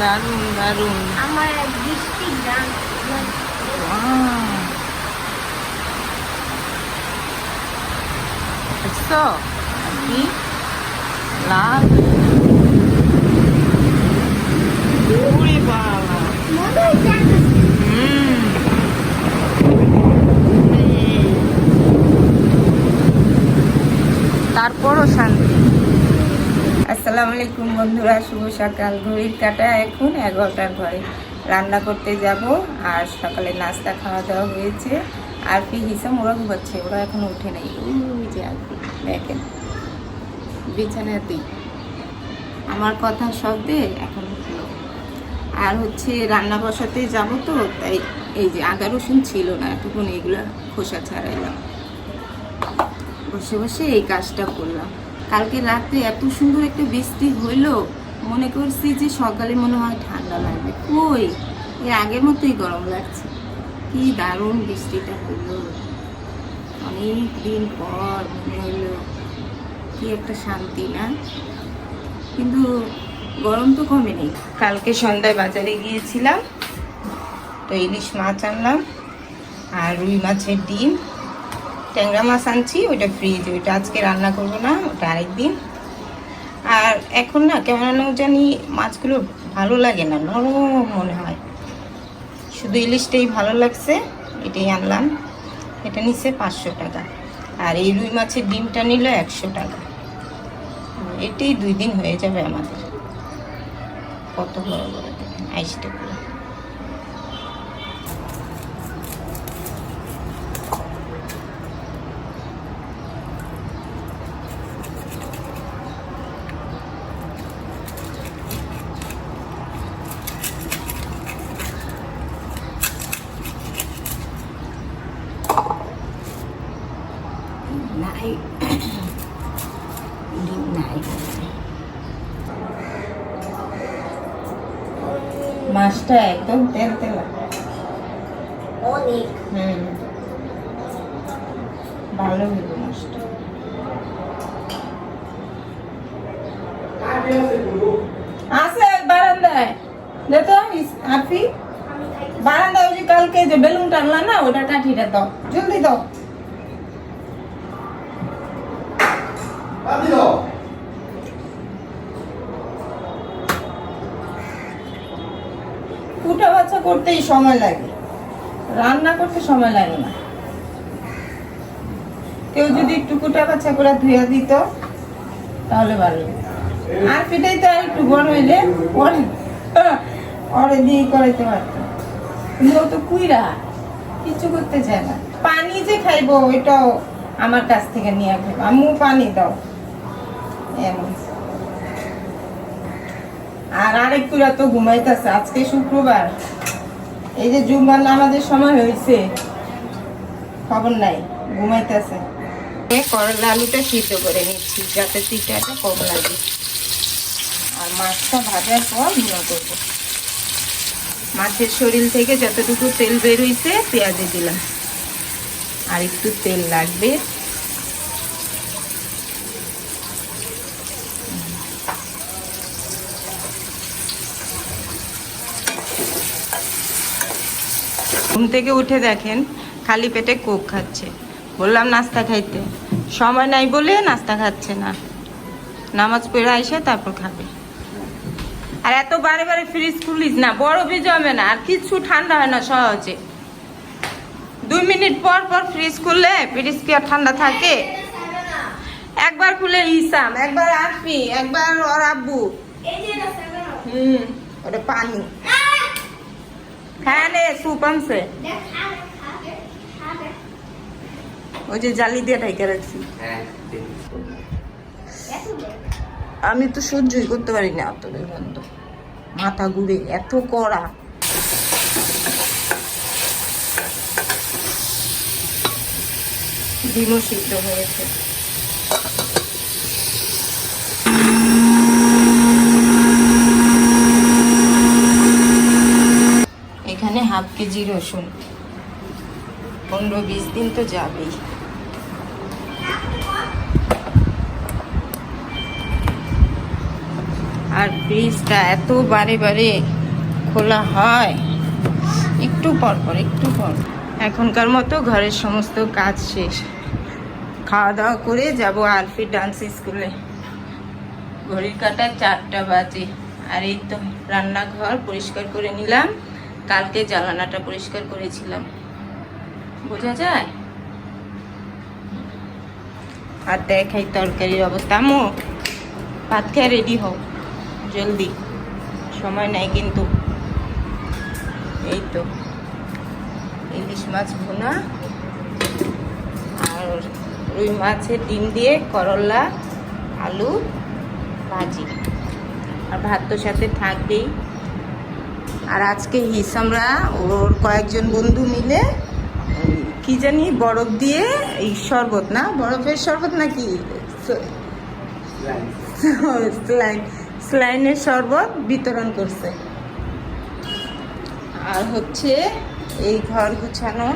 দারুণ দারুণ। আমার বৃষ্টি গান Wow. দেখছ কি লাল ওরে বাবা। হুম। তারপরও শান্তি। আসসালামু আলাইকুম বন্ধুরা, শুভ সকাল। ঘড়ির কাটা এখন এগারোটার ঘরে। রান্না করতে যাব আর সকালে নাস্তা খাওয়া দাওয়া হয়েছে। আর কি হিসাব ওরা ঘুমাচ্ছে, ওরা এখন উঠে নেই। যে দেখেন। বিছানাতেই আমার কথা শব্দে এখন উঠল। আর হচ্ছে রান্না বসাতে যাব তো, তাই এই যে আদা রসুন ছিল না, এতক্ষণ এগুলো খোসা ছাড়াইলাম। বসে বসে এই কাজটা করলাম। কালকে রাতে এত সুন্দর একটা বৃষ্টি হইল, মনে করছি যে সকালে মনে হয় ঠান্ডা লাগবে। কই? এ আগের মতোই গরম লাগছে। কি দারুণ বৃষ্টিটা হইল। অনেক দিন পর মনে হইল কি একটা শান্তি না? কিন্তু গরম তো কমেনি কালকে সন্ধ্যায় বাজারে গিয়েছিলাম, তো ইলিশ মাছ আনলাম আর রুই মাছের ডিম। ট্যাংরা মাছ আনছি, ওইটা ফ্রিজ ওইটা আজকে রান্না করব না, ওটা আরেকদিন। আর এখন না, কেমন জানি মাছগুলো ভালো লাগে না, নরম মনে হয়। শুধু ইলিশটাই ভালো লাগছে, এটাই আনলাম। এটা নিচ্ছে পাঁচশো টাকা। আর এই রুই মাছের ডিমটা নিল একশো টাকা। এটাই দুই দিন হয়ে যাবে আমাদের। কত বড় বড় দেখেন, আইসটা নাই ডিম নাই মাছটা একদম তেল তেলা। অনেক। হুম। ভালো হইল মাছটা। আছে বারান্দায়। দে তো ইস- আমি খাইতে বারান্দায় ওই যে কালকে যে বেলুন টানলা না ওটা কাঠিটা দাও। জলদি দাও। কুটা বাচ্চা করতেই সময় লাগে। রান্না করতে সময় লাগে না। কেউ যদি একটু কুটা বাচ্চা করে ধুয়ে দিত, তাহলে ভালো আর পিঠাই তো একটু বড় হইলে পরে পরে দিয়ে করাইতে পারতো। কিন্তু ও তো কুইরা, কিছু করতে চায় না। পানি যে খাইবো, ওইটাও আমার কাছ থেকে নিয়ে খাইবো আম্মু, পানি দাও। এমন। আর আরেকটুরা তো ঘুমাইতেছে, আজকে শুক্রবার। এই যে জুম্মার নামাজের সময় হয়েছে খবর নাই, ঘুমাইতেছে। করলা আলুটা সিদ্ধ করে নিচ্ছি, যাতে চিটাটা কম লাগে। আর মাছটা ভাজার পর গুঁড়ো করব। মাছের শরীর থেকে যতটুকু তেল বের হইছে, পেঁয়াজে দিলাম। আর একটু তেল লাগবে ঘুম থেকে উঠে দেখেন খালি পেটে কোক খাচ্ছে। বললাম নাস্তা খাইতে। সময় নাই বলে নাস্তা খাচ্ছে না। নামাজ পড়ে আইসে তারপর খাবে। আর এত বারে বারে ফ্রিজ খুলিস না বরফই জমে না আর কিছু ঠান্ডা হয় না সহজে। দুই মিনিট পর পর ফ্রিজ খুললে ফ্রিজ কি আর ঠান্ডা থাকে? একবার খুলে ইসাম একবার আফি একবার ওর আব্বু। হুম ওটা পানি। হ্যাঁ নে স্যুপ আনছে। ওই যে জালি দিয়ে ঢাইকে রাখছি। আমি তো সহ্যই করতে পারি না অত গন্ধ। মাথা ঘুরে এত কড়া। ডিমও সিদ্ধ হয়েছে এখানে হাফ কেজি রসুন। পনেরো বিশ দিন তো যাবেই। আর ফ্রিজটা এত বারে বারে খোলা হয়, একটু পর পর, একটু পর। এখনকার মতো ঘরের সমস্ত কাজ শেষ। খাওয়া দাওয়া করে যাব আরফি ডান্স স্কুলে। ঘড়ির কাটা চারটা বাজে। আর এই তো রান্নাঘর পরিষ্কার করে নিলাম। কালকে জ্বালানাটা পরিষ্কার করেছিলাম। বোঝা যায়? আর দেখাই তরকারির অবস্থা। আমো ভাত খেয়ে রেডি হও, জলদি। সময় নেই কিন্তু। এই তো, ইলিশ মাছ ভুনা আর রুই মাছের ডিম দিয়ে করলা, আলু, ভাজি। আর ভাত তো সাথে থাকবেই। আর আজকে হিসামরা ওর কয়েকজন বন্ধু মিলে কি জানি বরফ দিয়ে এই শরবত না? বরফের শরবত নাকি? স্লাইন স্লাইনের শরবত বিতরণ করছে। আর হচ্ছে এই ঘর গুছানো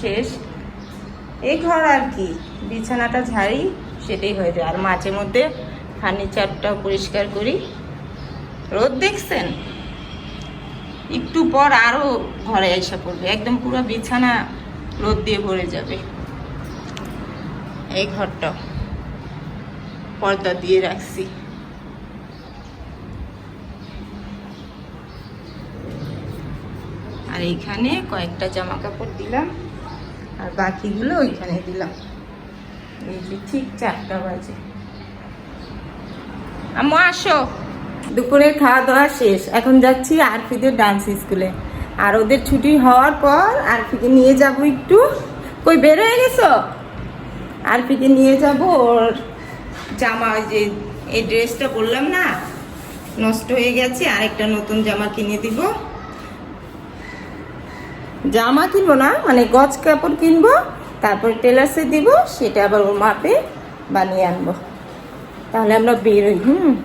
শেষ। এই ঘর আর কি বিছানাটা ঝাড়ি সেটাই হয়ে যায়। আর মাঝে মধ্যে ফার্নিচারটাও পরিষ্কার করি। রোদ দেখছেন? একটু পর আরও ঘরে এসে পড়বে। একদম পুরো বিছানা রোদ দিয়ে ভরে যাবে। এই ঘরটা পর্দা দিয়ে রাখছি। আর এইখানে কয়েকটা জামা কাপড় দিলাম, আর বাকিগুলো ওইখানে দিলাম। এই যে ঠিক চারটা বাজে। আম্মু, আসো। দুপুরের খাওয়া দাওয়া শেষ। এখন যাচ্ছি আরফিদের ডান্স স্কুলে আর ওদের ছুটি হওয়ার পর আরফিকে নিয়ে যাব একটু। কই, বের হয়ে গেছো? আরফিকে নিয়ে যাব ওর জামা ওই যে, এই ড্রেসটা বললাম না? নষ্ট হয়ে গেছে, আরেকটা নতুন জামা কিনে দিব। জামা কিনবো না মানে গজ কাপড় কিনবো, তারপর টেলার্সে দিব, সেটা আবার ওর মাপে বানিয়ে আনব। তাহলে আমরা বেরোই হুম?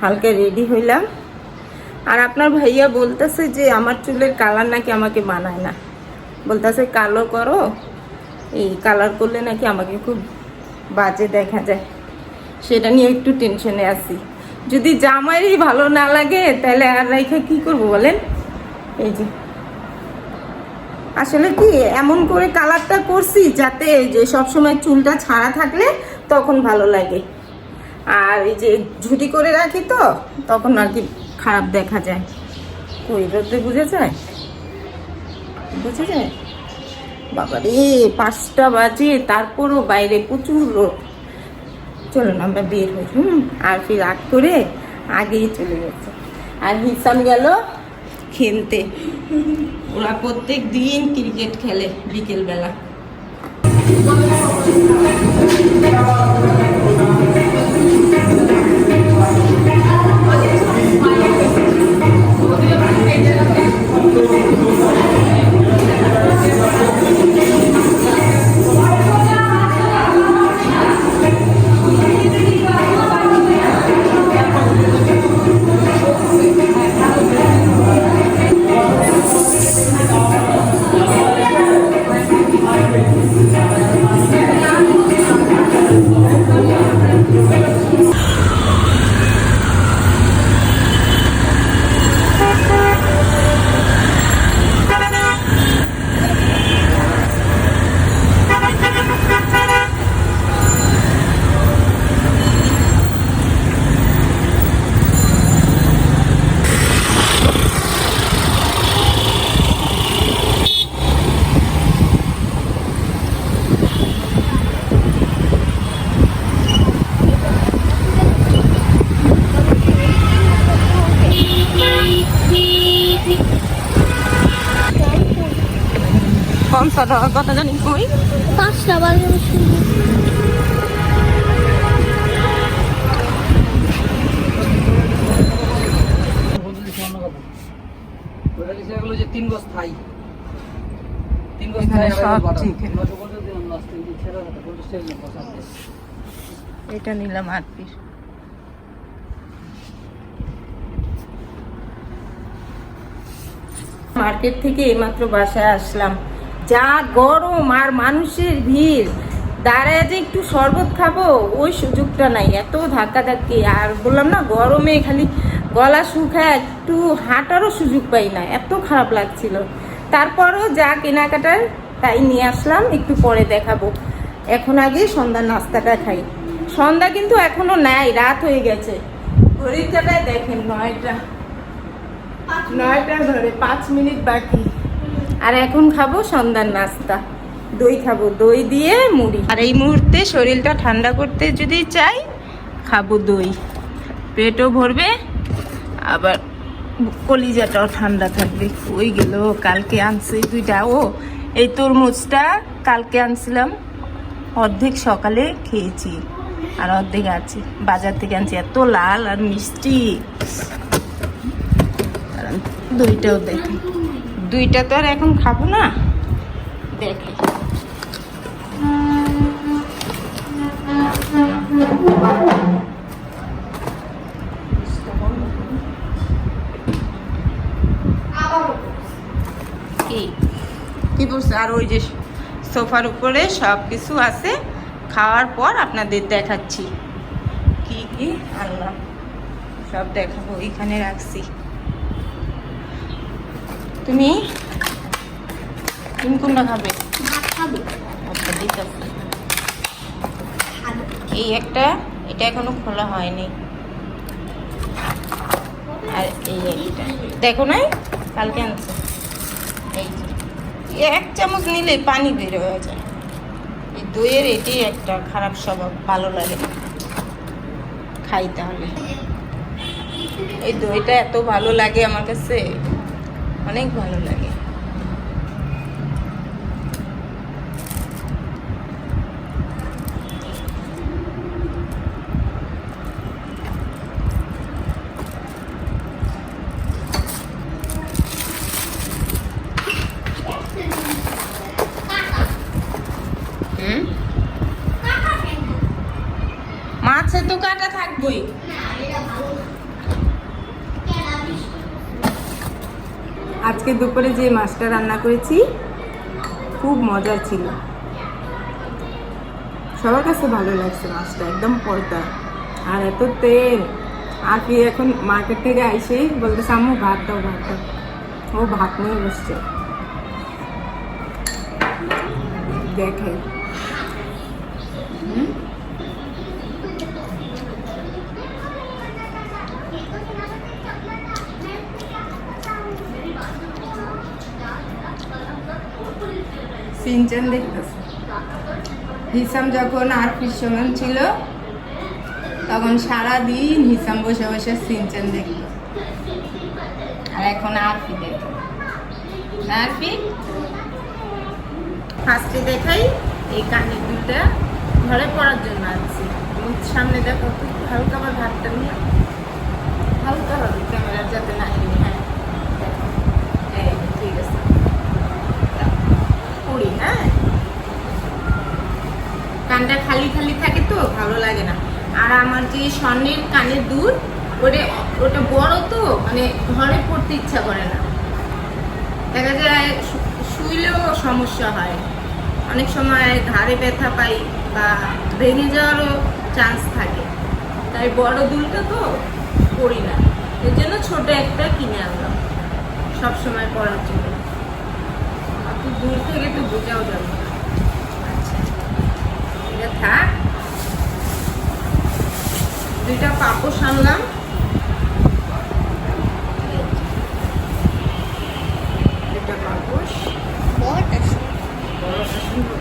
হালকা রেডি হইলাম। আর আপনার ভাইয়া বলতেছে যে, আমার চুলের কালার নাকি আমাকে মানায় না। বলতেছে, কালো করো। এই কালার করলে নাকি আমাকে খুব বাজে দেখা যায়। সেটা নিয়ে একটু টেনশনে আছি। যদি জামাইরই ভালো না লাগে, তাহলে আর রেখে কি করব বলেন? এই যে। আসলে কি, এমন করে কালারটা করছি যাতে যে সবসময় চুলটা ছাড়া থাকলে তখন ভালো লাগে। আর এই যে ঝুটি করে রাখি তো, তখন আর কি খারাপ দেখা যায়। কই রোদে বুঝে যায় বুঝে যায় বাবা রে পাঁচটা বাজে, তারপরও বাইরে প্রচুর রোদ। চলুন, আমরা বের হই, হুম? আর ফির রাগ করে আগেই চলে গেছে আর হিসাম গেল খেলতে। ওরা প্রত্যেক দিন ক্রিকেট খেলে বিকেল Thank you. কথা জানি কই। পাঁচটা বাজে তিন গজ থাই তিন গজ থাই এটা নিলাম আট পিস। মার্কেট থেকে এইমাত্র বাসায় আসলাম। যা গরম আর মানুষের ভিড়। দাঁড়ায় যে একটু শরবত খাব, ওই সুযোগটা নাই। এত ধাক্কা ধাক্কি আর বললাম না, গরমে খালি গলা শুকায় একটু হাঁটারও সুযোগ পাই না। এত খারাপ লাগছিল। তারপরও যা কেনাকাটার তাই নিয়ে আসলাম, একটু পরে দেখাবো। এখন আগে সন্ধ্যার নাস্তাটা খাই। সন্ধ্যা কিন্তু এখনও নাই, রাত হয়ে গেছে। ঘড়ির দেখেন নয়টা। নয়টা ধরে, পাঁচ মিনিট বাকি। আর এখন খাব সন্ধ্যার নাস্তা। দই খাব, দই দিয়ে মুড়ি। আর এই মুহূর্তে শরীরটা ঠান্ডা করতে যদি চাই, খাব দই। পেটও ভরবে, আবার কলিজাটাও ঠান্ডা থাকবে। ওই গেল, কালকে আনছে দুইটা। ও, এই তরমুজটা কালকে আনছিলাম, অর্ধেক সকালে খেয়েছি, আর অর্ধেক আছে বাজার থেকে আনছি, এত লাল আর মিষ্টি। দইটাও দেখি দুইটা তো আর এখন খাব না। দেখে। কি? বলছে আর ওই যে সোফার উপরে সব কিছু আছে। খাওয়ার পর আপনাদের দেখাচ্ছি। কি কি? আনলাম সব দেখাবো। এখানে রাখছি। তুমি? তুমি কোনটা খাবে? আচ্ছা ঠিক আছে। এই একটা এটা এখনও খোলা হয়নি। আর এই একটা। দেখো নাই? কালকে আনছে। এই এক চামচ নিলে পানি বের হয়ে যায়। এই দইয়ের এটি একটা খারাপ স্বভাব ভালো লাগে না। খাই তাহলে। এই দইটা এত ভালো লাগে আমার কাছে। অনেক ভালো লাগে হুম মাছে তো কাটা থাকবই আজকে দুপুরে যে মাছটা রান্না করেছি, খুব মজা ছিল। সবার কাছে ভালো লাগছে মাছটা, একদম পর্দা আর এত তেল। আর কি এখন মার্কেট থেকে আইসে বলতেছে, আম্মু, ভাত দাও ভাত দাও। ও ভাত নিয়ে বসছে। দেখে। সিনচান দেখতেছে। হিসাম যখন আর সমান ছিল, তখন সারা দিন হিসাম বসে বসে সিনচান দেখতো। আর এখন আরফি দেখে। না আরফি ফার্স্টে দেখাই এই কানের ঘরে পড়ার জন্য আনছি সামনে দেখো হালকা আমার ভাতটা নিয়ে হালকা হবে ক্যামেরার যাতে না এনে হ্যাঁ দেখো এই ঠিক আছে করি হ্যাঁ। কানটা খালি খালি থাকে তো, ভালো লাগে না। আর আমার যে স্বর্ণের দুধ ওটা ওটা বড় তো মানে ঘরে পড়তে ইচ্ছা করে না। দেখা যায় শুইলেও সমস্যা হয়। অনেক সময় ঘাড়ে ব্যথা পাই বা ভেঙে যাওয়ারও চান্স থাকে। তাই বড় দুলটা তো করি না। এর জন্য ছোট একটা কিনে আনলাম। সব সময় পরার জন্য। দূর থেকে তো বোঝাও যাবে। আচ্ছা। এটা থাক। দুইটা পাপোশ আনলাম। দুইটা পাপোশ। বড়টা সুন্দর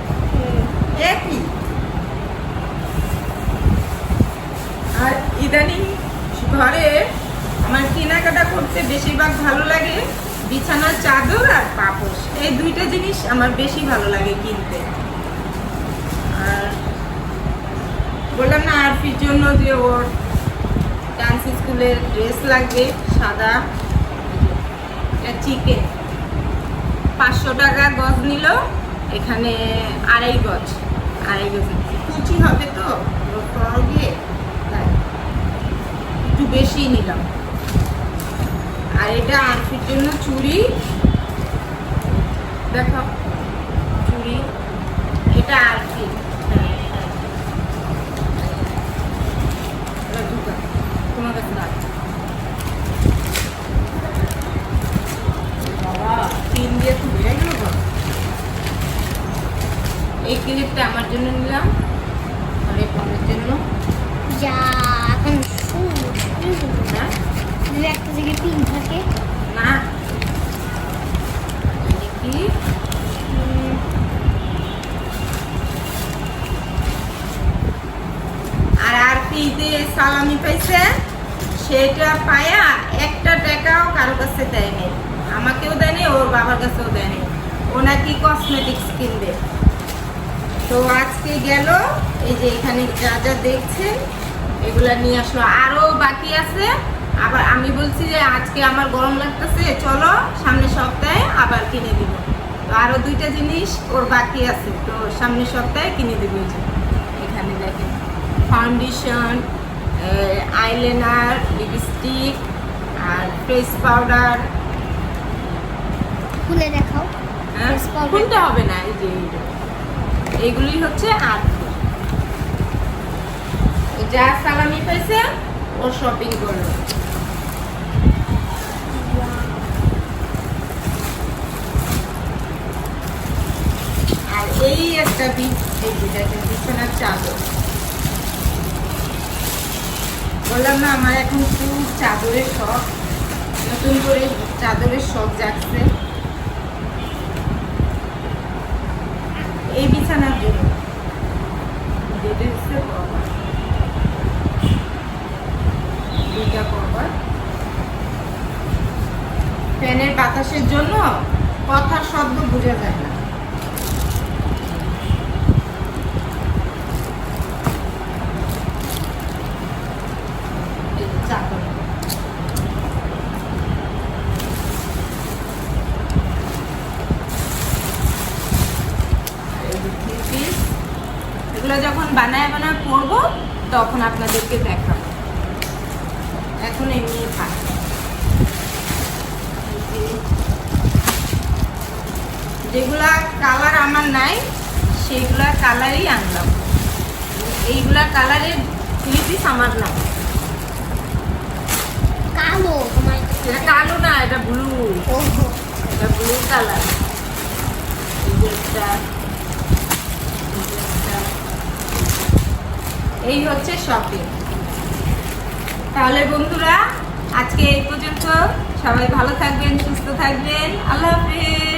আর ইদানিং ঘরে আমার কেনাকাটা করতে বেশিরভাগ ভালো লাগে বিছানার চাদর আর পাপোশ। এই দুইটা জিনিস আমার বেশি ভালো লাগে কিনতে। আর বললাম না, আরফির জন্য যে ওর ডান্স স্কুলের ড্রেস লাগবে, সাদা চিকেন পাঁচশো টাকা গজ নিল, এখানে আড়াই গজ আড়াই গজ। কুচি হবে তো তাই। একটু বেশি নিলাম। আর এটা আনফির জন্য চুড়ি দেখো চুড়ি এটা আরফি তোমার তিন এই ক্লিপটা আমার জন্য নিলাম আর এই জন্য যা এখন একটা সালামি পাইছে, সেটা পায়া একটা টাকাও কারও কাছে দেয়নি আমাকেও দেয়নি ওর বাবার কাছেও দেয়নি ও নাকি কসমেটিক্স কিনবে। তো আজকে গেল, এই যে এখানে যা যা দেখছেন এগুলা নিয়ে আসলো আরও বাকি আছে। আবার আমি বলছি যে আজকে আমার গরম লাগতেছে, চলো সামনের সপ্তাহে আবার কিনে দিব। তো আরও দুইটা জিনিস ওর বাকি আছে, তো সামনের সপ্তাহে কিনে দিব এখানে দেখেন ফাউন্ডেশন আইলাইনার লিপস্টিক আর ফেস পাউডার খুলে দেখাও। হ্যাঁ? খুলতে হবে না এই যে এইগুলো। হচ্ছে আট যা সালামি পাইছে ও শপিং করল। আর এই একটা বিছানার চাদর। বললাম, না, আমার এখন খুব চাদরের শখ। নতুন করে চাদরের শখ যাচ্ছে এই বিছানার জন্য ফ্যানের বাতাসের জন্য কথার শব্দ বোঝা যায় না এই যে চাদর এই যে three piece। এগুলো যখন বানায় বানায় পরবো তখন আপনাদেরকে দেখাবো এখন এমনি থাক এই যে- যেগুলা কালার আমার নাই সেগুলা কালারই আনলাম। এইগুলা কালারের থ্রি পিস আমার না কালো এটা কালো না এটা ব্লু এটা ব্লু কালার। এই হচ্ছে শপিং তাহলে বন্ধুরা আজকে এই পর্যন্ত সবাই ভালো থাকবেন সুস্থ থাকবেন। আল্লাহ হাফেজ।